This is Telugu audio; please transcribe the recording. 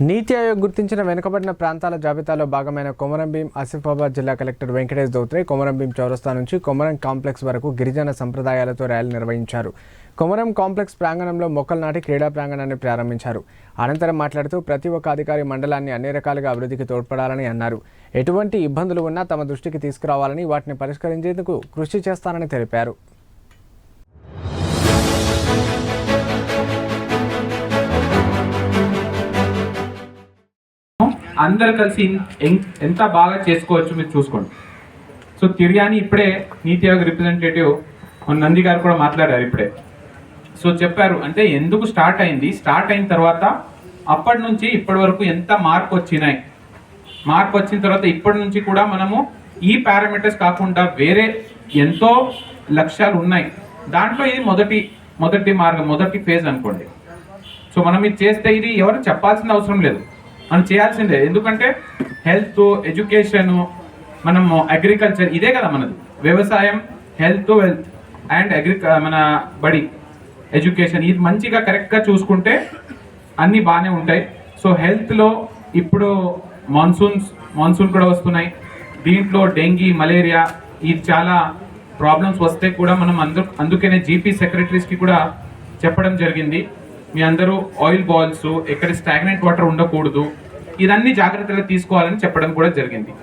నీతి ఆయోగ్ గుర్తించిన వెనుకబడిన ప్రాంతాల జాబితాలో భాగమైన కొమరం భీం ఆసిఫాబాద్ జిల్లా కలెక్టర్ వెంకటేష్ దౌత్రే కొమరం భీం చౌరస్తా నుంచి కొమరం కాంప్లెక్స్ వరకు గిరిజన సంప్రదాయాలతో ర్యాలీ నిర్వహించారు. కొమరం కాంప్లెక్స్ ప్రాంగణంలో మొక్కలు నాటి క్రీడా ప్రాంగణాన్ని ప్రారంభించారు. అనంతరం మాట్లాడుతూ ప్రతి ఒక్క అధికారి మండలాన్ని అన్ని రకాలుగా అభివృద్ధికి తోడ్పడాలని అన్నారు. ఎటువంటి ఇబ్బందులు ఉన్నా తమ దృష్టికి తీసుకురావాలని వాటిని పరిష్కరించేందుకు కృషి చేస్తానని తెలిపారు. అందరు కలిసి ఎంత బాగా చేసుకోవచ్చు మీరు చూసుకోండి. సో తిరియాని ఇప్పుడే నీతి ఆయోగ్ రిప్రజెంటేటివ్ మన నంది గారు కూడా మాట్లాడారు ఇప్పుడే. సో చెప్పారు అంటే ఎందుకు స్టార్ట్ అయింది? స్టార్ట్ అయిన తర్వాత అప్పటి నుంచి ఇప్పటి వరకు ఎంత మార్పు వచ్చినాయి? మార్పు వచ్చిన తర్వాత ఇప్పటి నుంచి కూడా మనము ఈ పారామీటర్స్ కాకుండా వేరే ఎంతో లక్ష్యాలు ఉన్నాయి. దాంట్లో ఇది మొదటి మొదటి మార్గం మొదటి ఫేజ్ అనుకోండి. సో మనం ఇది చేస్తే ఇది ఎవరు చెప్పాల్సిన అవసరం లేదు. మనం చేయాల్సిందే. ఎందుకంటే హెల్త్ ఎడ్యుకేషన్ మనము అగ్రికల్చర్ ఇదే కదా మనది. వ్యవసాయం హెల్త్ వెల్త్ అండ్ అగ్రిక మన బడి ఎడ్యుకేషన్ ఇది మంచిగా కరెక్ట్గా చూసుకుంటే అన్నీ బాగానే ఉంటాయి. సో హెల్త్లో ఇప్పుడు మాన్సూన్స్ మాన్సూన్ కూడా వస్తున్నాయి. దీంట్లో డెంగీ మలేరియా ఇది చాలా ప్రాబ్లమ్స్ వస్తే కూడా మనం అందు అందుకనే జీపీ సెక్రటరీస్కి కూడా చెప్పడం జరిగింది. మీ అందరూ ఆయిల్ బాల్స్ ఎక్కడ స్టాగ్నెంట్ వాటర్ ఉండకూడదు. ఇదన్నీ జాగ్రత్తలు తీసుకోవాలని చెప్పడం కూడా జరిగింది.